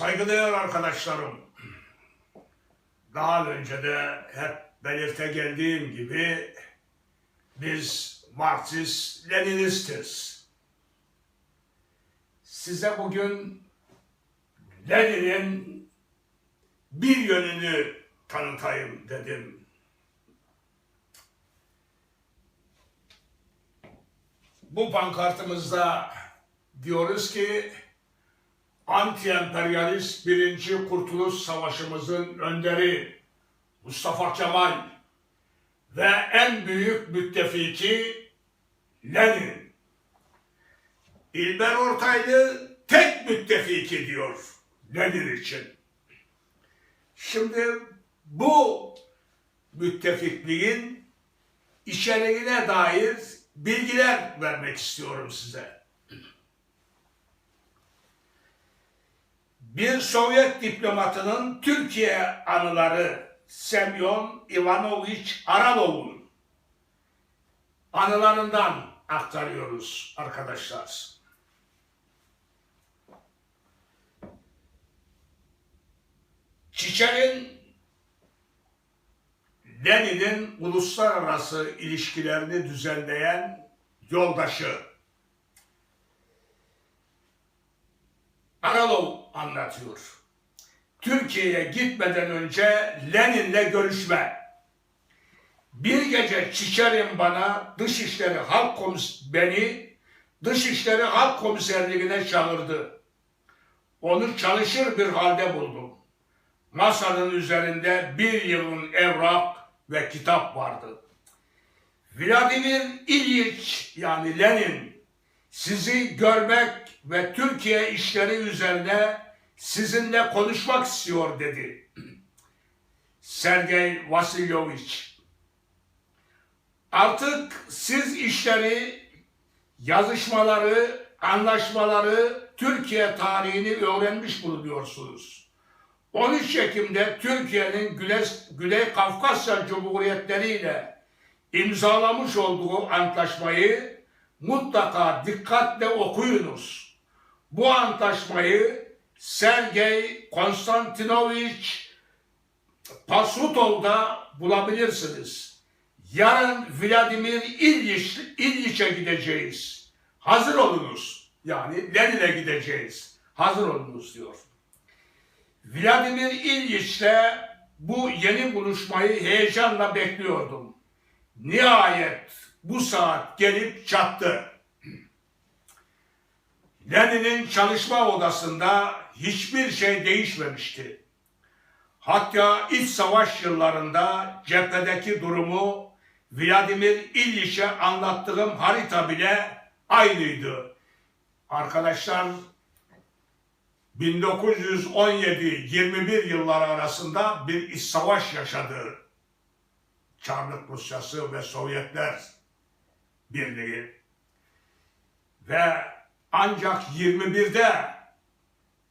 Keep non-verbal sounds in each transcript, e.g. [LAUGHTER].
Saygıdeğer arkadaşlarım, daha önce de hep belirte geldiğim gibi biz Marksist Leninistiz. Size bugün Lenin'in bir yönünü tanıtayım dedim. Bu pankartımızda diyoruz ki anti-emperyalist birinci kurtuluş savaşımızın önderi Mustafa Kemal ve en büyük müttefiki Lenin. İlber Ortaylı tek müttefiki diyor Lenin için. Şimdi bu müttefikliğin içeriğine dair bilgiler vermek istiyorum size. Bir Sovyet diplomatının Türkiye anıları Semyon Ivanoviç Aralov'un anılarından aktarıyoruz arkadaşlar. Çiçek'in Lenin'in uluslararası ilişkilerini düzenleyen yoldaşı Aralov anlatıyor. Türkiye'ye gitmeden önce Lenin'le görüşme. Bir gece Çiçerin bana Dışişleri Halk Komis beni Dışişleri Halk Komiserliğine çağırdı. Onu çalışır bir halde buldum. Masanın üzerinde bir yılın evrak ve kitap vardı. Vladimir İlyich yani Lenin sizi görmek ve Türkiye işleri üzerine sizinle konuşmak istiyor dedi. Sergey Vasilyovich. Artık siz işleri, yazışmaları, anlaşmaları, Türkiye tarihini öğrenmiş bulunuyorsunuz. 13 Ekim'de Türkiye'nin Güney, Güney Kafkasya Cumhuriyetleri ile imzalamış olduğu antlaşmayı mutlaka dikkatle okuyunuz. Bu antlaşmayı Sergey Konstantinovich Pasutov'da bulabilirsiniz. Yarın Vladimir İlyich, İlyich'e gideceğiz. Hazır olunuz. Yani Lenin'e gideceğiz. Hazır olunuz diyor. Vladimir İlyich'le bu yeni buluşmayı heyecanla bekliyordum. Nihayet bu saat gelip çattı. Lenin'in çalışma odasında hiçbir şey değişmemişti. Hatta iç savaş yıllarında cephedeki durumu Vladimir İlyich'e anlattığım harita bile aynıydı. Arkadaşlar 1917-21 yılları arasında bir iç savaş yaşadı. Çarlık Rusyası ve Sovyetler Birliği. Ve ancak 21'de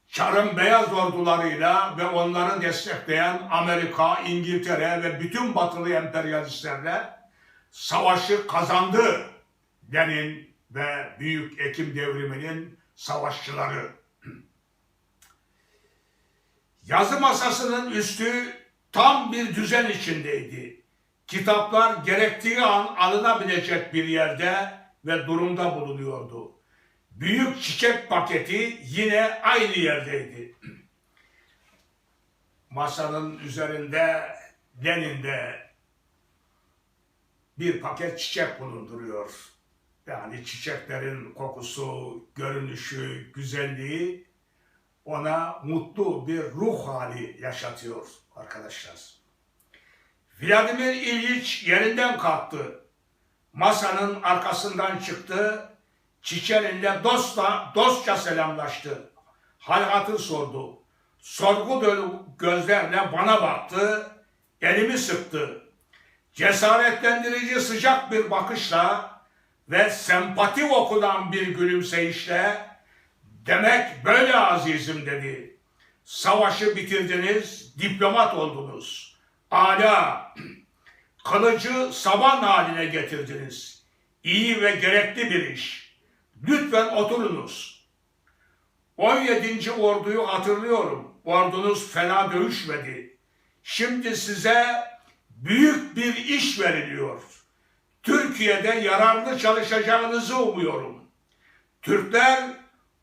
Çar'ın beyaz ordularıyla ve onları destekleyen Amerika, İngiltere ve bütün batılı emperyalistlerle savaşı kazandı. Lenin ve Büyük Ekim devriminin savaşçıları. [CLEARS THROAT] Yazı masasının üstü tam bir düzen içindeydi. Kitaplar gerektiği an alınabilecek bir yerde ve durumda bulunuyordu. Büyük çiçek paketi yine aynı yerdeydi. [CLEARS THROAT] Masanın üzerinde Lenin'de bir paket çiçek bulunduruyor. Yani çiçeklerin kokusu, görünüşü, güzelliği ona mutlu bir ruh hali yaşatıyor arkadaşlar. Vladimir İlyich yerinden kalktı. Masanın arkasından çıktı. Çiçerinle dostla, dostça selamlaştı. Hal hatır sordu. Sorgu dolu gözlerle bana baktı. Elimi sıktı. Cesaretlendirici sıcak bir bakışla ve sempati okunan bir gülümseyişle demek böyle azizim dedi. Savaşı bitirdiniz, diplomat oldunuz. Ala, [CLEARS THROAT] kılıcı saban haline getirdiniz. İyi ve gerekli bir iş. Lütfen oturunuz. 17. orduyu hatırlıyorum. Ordunuz fena dövüşmedi. Şimdi size büyük bir iş veriliyor. Türkiye'de yararlı çalışacağınızı umuyorum. Türkler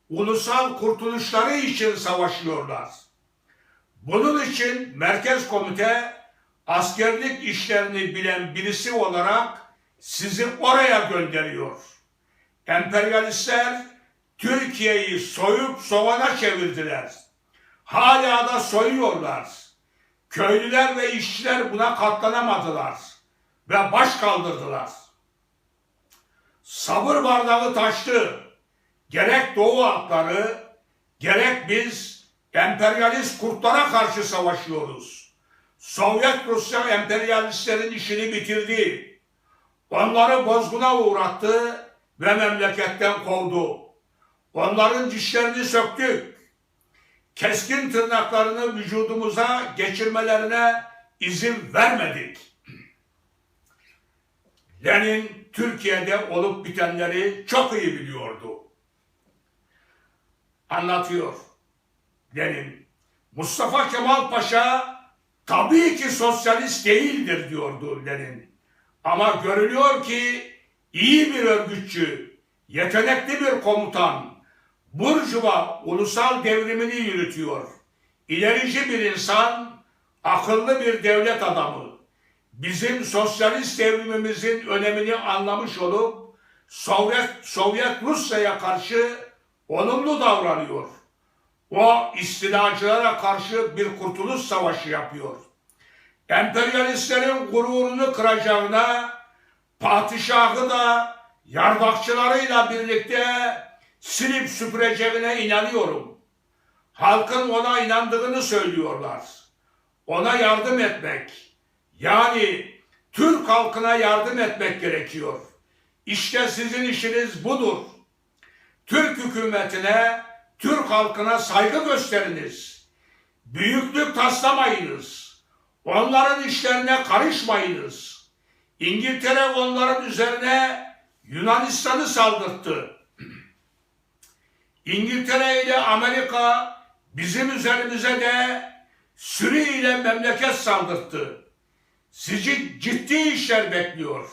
ulusal kurtuluşları için savaşıyorlar. Bunun için Merkez Komite askerlik işlerini bilen birisi olarak sizi oraya gönderiyor. Emperyalistler Türkiye'yi soyup sovana çevirdiler. Hala da soyuyorlar. Köylüler ve işçiler buna katlanamadılar ve baş kaldırdılar. Sabır bardağı taştı. Gerek Doğu halkları, gerek biz emperyalist kurtlara karşı savaşıyoruz. Sovyet Rusya emperyalistlerin işini bitirdi. Onları bozguna uğrattı ve memleketten kovdu. Onların dişlerini söktük. Keskin tırnaklarını vücudumuza geçirmelerine izin vermedik. Lenin Türkiye'de olup bitenleri çok iyi biliyordu. Anlatıyor Lenin. Mustafa Kemal Paşa tabii ki sosyalist değildir diyordu Lenin. Ama görülüyor ki iyi bir örgütçü, yetenekli bir komutan, Burjuva ulusal devrimini yürütüyor. İlerici bir insan, akıllı bir devlet adamı. Bizim sosyalist devrimimizin önemini anlamış olup Sovyet Sovyet Rusya'ya karşı olumlu davranıyor. O istilacılara karşı bir kurtuluş savaşı yapıyor. Emperyalistlerin gururunu kıracağına padişahı da yardakçılarıyla birlikte silip süpüreceğine inanıyorum. Halkın ona inandığını söylüyorlar. Ona yardım etmek, yani Türk halkına yardım etmek gerekiyor. İşte sizin işiniz budur. Türk hükümetine, Türk halkına saygı gösteriniz. Büyüklük taslamayınız. Onların işlerine karışmayınız. İngiltere onların üzerine Yunanistan'ı saldırttı. İngiltere ile Amerika bizim üzerimize de Suriye ile memleket saldırttı. Sizi ciddi işler bekliyor.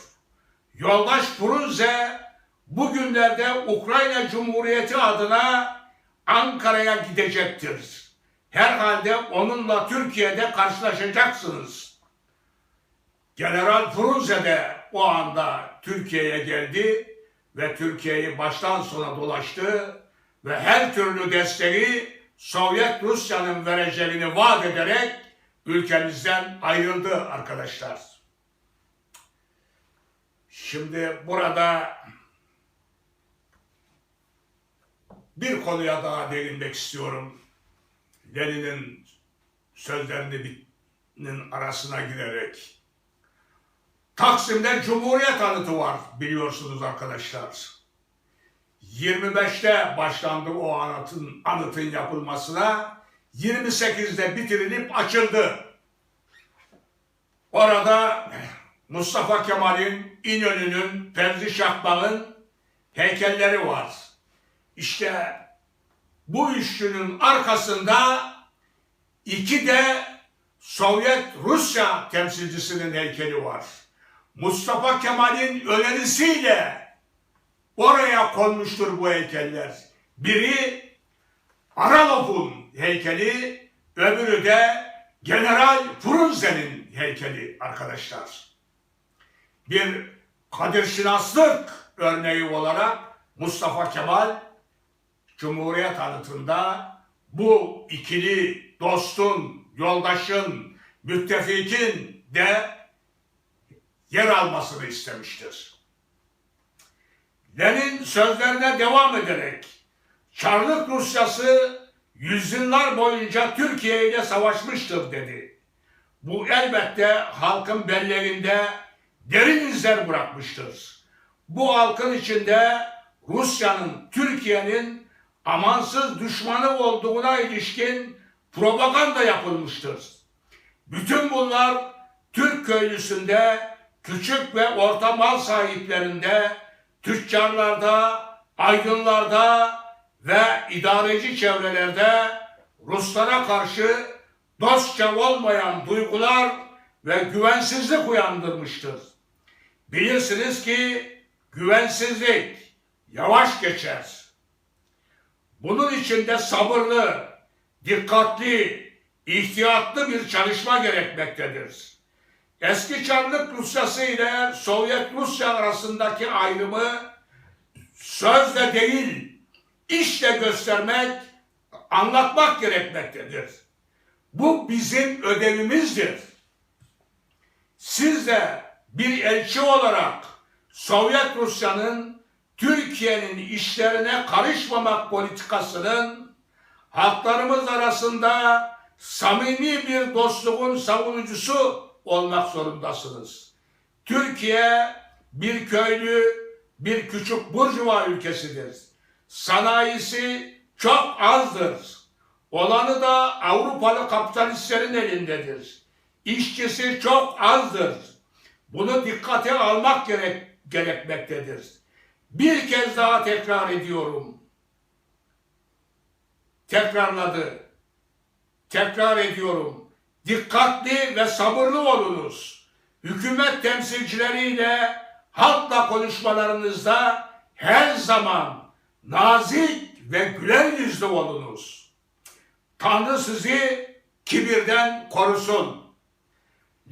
Yoldaş Frunze bugünlerde Ukrayna Cumhuriyeti adına Ankara'ya gidecektir. Herhalde onunla Türkiye'de karşılaşacaksınız. General Frunze de o anda Türkiye'ye geldi ve Türkiye'yi baştan sona dolaştı ve her türlü desteği Sovyet Rusya'nın vereceğini vaat ederek ülkemizden ayrıldı arkadaşlar. Şimdi burada bir konuya daha değinmek istiyorum. Lenin'in sözlerinin arasına girerek. Taksim'de Cumhuriyet anıtı var biliyorsunuz arkadaşlar. 25'te başlandı o anıtın, anıtın yapılmasına. 28'de bitirilip açıldı. Orada Mustafa Kemal'in, İnönü'nün, Fevzi Şahbağ'ın heykelleri var. İşte bu üçlünün arkasında iki de Sovyet Rusya temsilcisinin heykeli var. Mustafa Kemal'in önerisiyle oraya konmuştur bu heykeller. Biri Aralov'un heykeli, öbürü de General Frunze'nin heykeli arkadaşlar. Bir kadir şinaslık örneği olarak Mustafa Kemal Cumhuriyet anıtında bu ikili dostun, yoldaşın, müttefikin de yer almasını istemiştir. Lenin sözlerine devam ederek Çarlık Rusyası yüzyıllar boyunca Türkiye ile savaşmıştır dedi. Bu elbette halkın belleğinde derin izler bırakmıştır. Bu halkın içinde Rusya'nın, Türkiye'nin amansız düşmanı olduğuna ilişkin propaganda yapılmıştır. Bütün bunlar Türk köylüsünde, küçük ve orta mal sahiplerinde, tüccarlarda, aydınlarda ve idareci çevrelerde Ruslara karşı dostça olmayan duygular ve güvensizlik uyandırmıştır. Bilirsiniz ki güvensizlik yavaş geçer. Bunun için de sabırlı, dikkatli, ihtiyatlı bir çalışma gerekmektedir. Eski Çarlık Rusyası ile Sovyet Rusya arasındaki ayrımı sözle değil, işle göstermek, anlatmak gerekmektedir. Bu bizim ödevimizdir. Siz de bir elçi olarak Sovyet Rusya'nın Türkiye'nin işlerine karışmamak politikasının halklarımız arasında samimi bir dostluğun savunucusu olmak zorundasınız. Türkiye bir köylü, bir küçük burjuva ülkesidir. Sanayisi çok azdır. Olanı da Avrupalı kapitalistlerin elindedir. İşçisi çok azdır. Bunu dikkate almak gerek, gerekmektedir. Bir kez daha tekrar ediyorum. Tekrarladı. Tekrar ediyorum. Dikkatli ve sabırlı olunuz. Hükümet temsilcileriyle halkla konuşmalarınızda her zaman nazik ve güler yüzlü olunuz. Tanrı sizi kibirden korusun.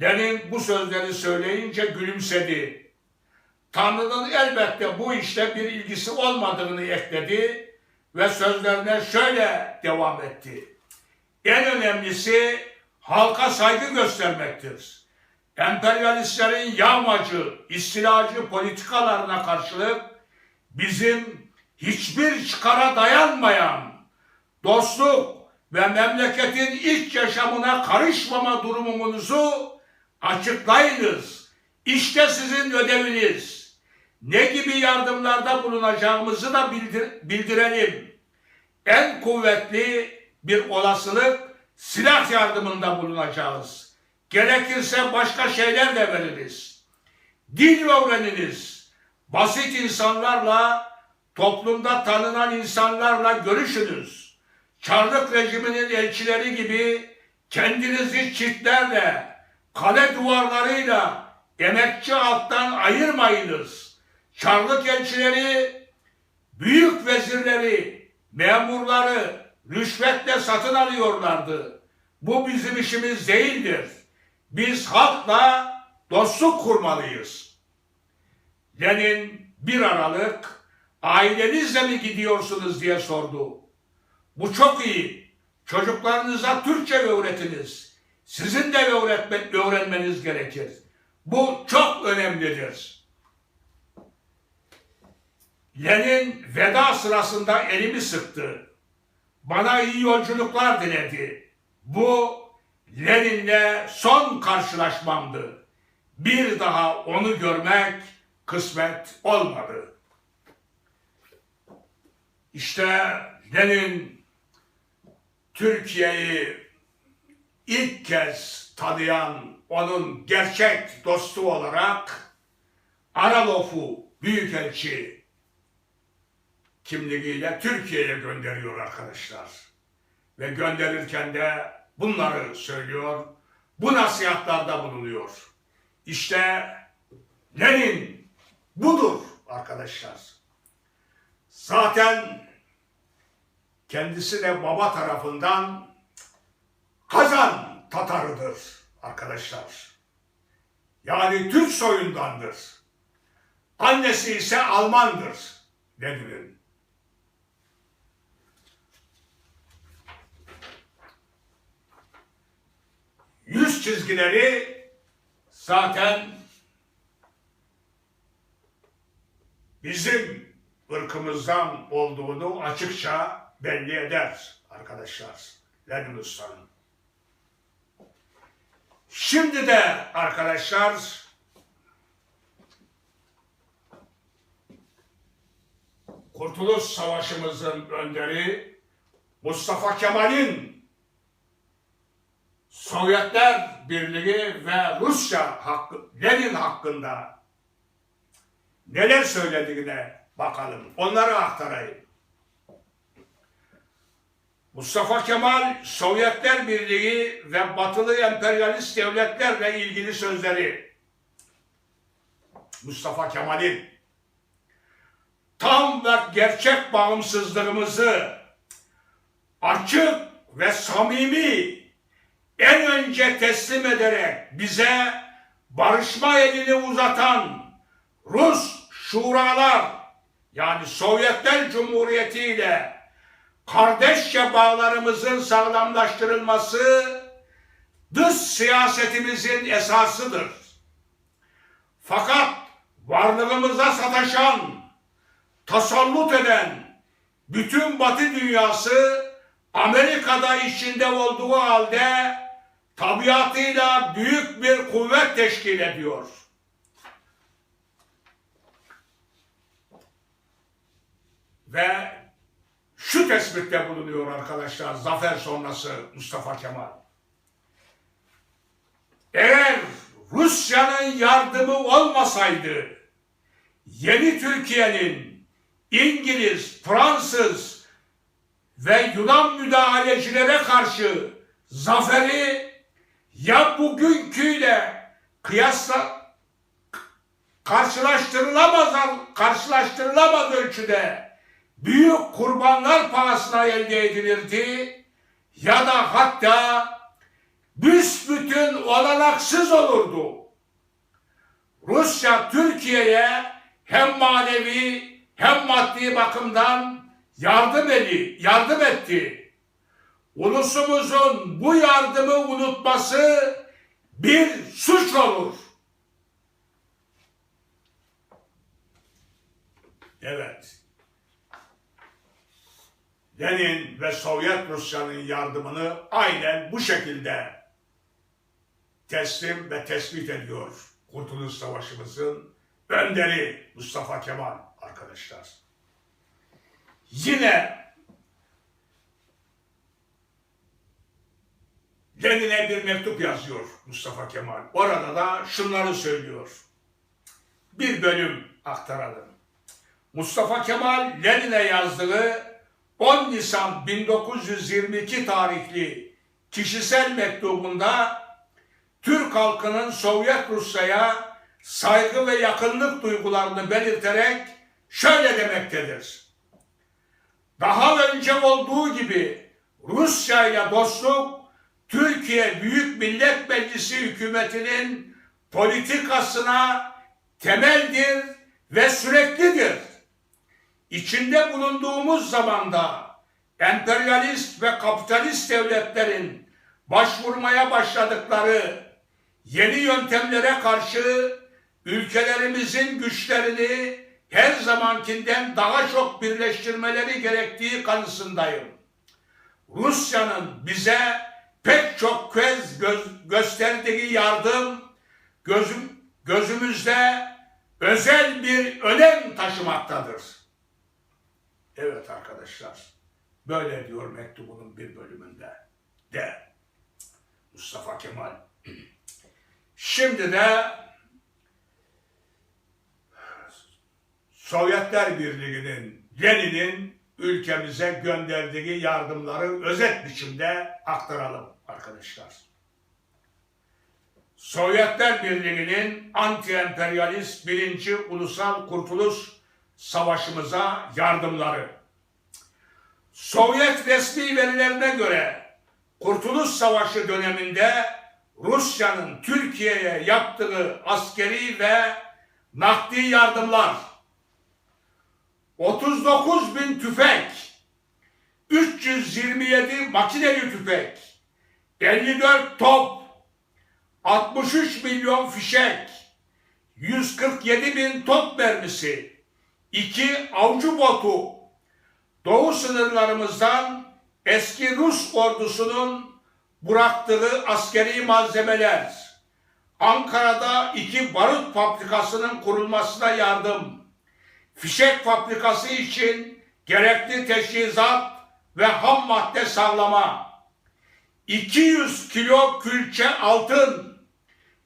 Lenin bu sözleri söyleyince gülümsedi. Tanrı'nın elbette bu işte bir ilgisi olmadığını ekledi ve sözlerine şöyle devam etti. En önemlisi halka saygı göstermektir. Emperyalistlerin yağmacı, istilacı politikalarına karşılık bizim hiçbir çıkara dayanmayan dostluk ve memleketin iç yaşamına karışmama durumumuzu açıklayınız. İşte sizin ödeviniz. Ne gibi yardımlarda bulunacağımızı da bildir bildirelim. En kuvvetli bir olasılık silah yardımında bulunacağız. Gerekirse başka şeyler de veririz. Dil öğreniniz. Basit insanlarla, toplumda tanınan insanlarla görüşünüz. Çarlık rejiminin elçileri gibi kendinizi çitlerle, kale duvarlarıyla emekçi alttan ayırmayınız. Çarlık elçileri, büyük vezirleri, memurları rüşvetle satın alıyorlardı. Bu bizim işimiz değildir. Biz halkla dostluk kurmalıyız. Lenin bir Aralık ailenizle mi gidiyorsunuz diye sordu. Bu çok iyi. Çocuklarınıza Türkçe öğretiniz. Sizin de öğretme, öğrenmeniz gerekir. Bu çok önemlidir. Lenin veda sırasında elimi sıktı. Bana iyi yolculuklar diledi. Bu Lenin'le son karşılaşmamdı. Bir daha onu görmek kısmet olmadı. İşte Lenin Türkiye'yi ilk kez tanıyan onun gerçek dostu olarak Aralov'u Büyükelçi kimliğiyle Türkiye'ye gönderiyor arkadaşlar. Ve gönderirken de bunları söylüyor. Bu nasihatlarda bulunuyor. İşte Lenin budur arkadaşlar. Zaten kendisi de baba tarafından Kazan Tatarıdır arkadaşlar. Yani Türk soyundandır. Annesi ise Almandır Lenin'in. Çizgileri zaten bizim ırkımızdan olduğunu açıkça belli eder arkadaşlar. Lenin Usta'nın. Şimdi de arkadaşlar Kurtuluş Savaşımızın önderi Mustafa Kemal'in Sovyetler Birliği ve Rusya hakkı, Lenin hakkında neler söylediğine bakalım. Onları aktarayım. Mustafa Kemal Sovyetler Birliği ve batılı emperyalist devletlerle ilgili sözleri. Mustafa Kemal'in tam ve gerçek bağımsızlığımızı açık ve samimi en önce teslim ederek bize barışma elini uzatan Rus şuralar yani Sovyetler Cumhuriyeti ile kardeşçe bağlarımızın sağlamlaştırılması dış siyasetimizin esasıdır. Fakat varlığımıza sataşan, tasallut eden bütün Batı dünyası Amerika'da içinde olduğu halde tabiatıyla büyük bir kuvvet teşkil ediyor. Ve şu tespitte bulunuyor arkadaşlar zafer sonrası Mustafa Kemal. Eğer Rusya'nın yardımı olmasaydı yeni Türkiye'nin İngiliz, Fransız ve Yunan müdahalecilere karşı zaferi ya bugünküyle kıyasla karşılaştırılamaz karşılaştırılamaz ölçüde büyük kurbanlar pahasına elde edilirdi ya da hatta büsbütün olanaksız olurdu. Rusya Türkiye'ye hem manevi hem maddi bakımdan yardım eli, yardım etti. Ulusumuzun bu yardımı unutması bir suç olur. Evet. Lenin ve Sovyet Rusya'nın yardımını aynen bu şekilde teslim ve tespit ediyor Kurtuluş Savaşımızın önderi Mustafa Kemal arkadaşlar. Yine Lenin'e bir mektup yazıyor Mustafa Kemal. Orada da şunları söylüyor. Bir bölüm aktaralım. Mustafa Kemal Lenin'e yazdığı 10 Nisan 1922 tarihli kişisel mektubunda Türk halkının Sovyet Rusya'ya saygı ve yakınlık duygularını belirterek şöyle demektedir. Daha önce olduğu gibi Rusya ile dostluk Türkiye Büyük Millet Meclisi hükümetinin politikasına temeldir ve süreklidir. İçinde bulunduğumuz zamanda emperyalist ve kapitalist devletlerin başvurmaya başladıkları yeni yöntemlere karşı ülkelerimizin güçlerini her zamankinden daha çok birleştirmeleri gerektiği kanısındayım. Rusya'nın bize pek çok kez göz, gösterdiği yardım gözüm, gözümüzde özel bir önem taşımaktadır. Evet arkadaşlar, böyle diyor mektubunun bir bölümünde de Mustafa Kemal. [CLEARS THROAT] Şimdi de Sovyetler Birliği'nin, Lenin'in ülkemize gönderdiği yardımları özet biçimde aktaralım arkadaşlar. Sovyetler Birliği'nin anti-emperyalist birinci ulusal kurtuluş savaşımıza yardımları. Sovyet resmi verilerine göre Kurtuluş Savaşı döneminde Rusya'nın Türkiye'ye yaptığı askeri ve nakdi yardımlar 39 bin tüfek, 327 makineli tüfek, 54 top, 63 milyon fişek, 147 bin top mermisi, 2 avcı botu, doğu sınırlarımızdan eski Rus ordusunun bıraktığı askeri malzemeler, Ankara'da iki barut fabrikasının kurulmasına yardım, fişek fabrikası için gerekli teçhizat ve ham madde sağlama, 200 kilo külçe altın,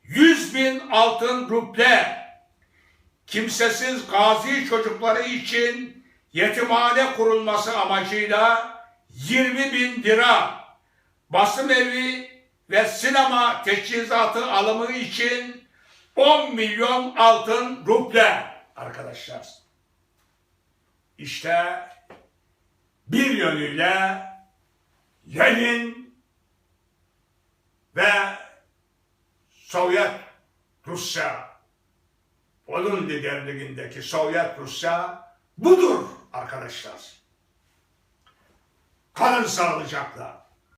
100 bin altın ruble, kimsesiz gazi çocukları için yetimhane kurulması amacıyla 20 bin lira. Basım evi ve sinema teçhizatı alımı için 10 milyon altın ruble arkadaşlar. İşte bir yönüyle Lenin ve Sovyet Rusya onun liderliğindeki Sovyet Rusya budur arkadaşlar. Kalın sağlıcakla.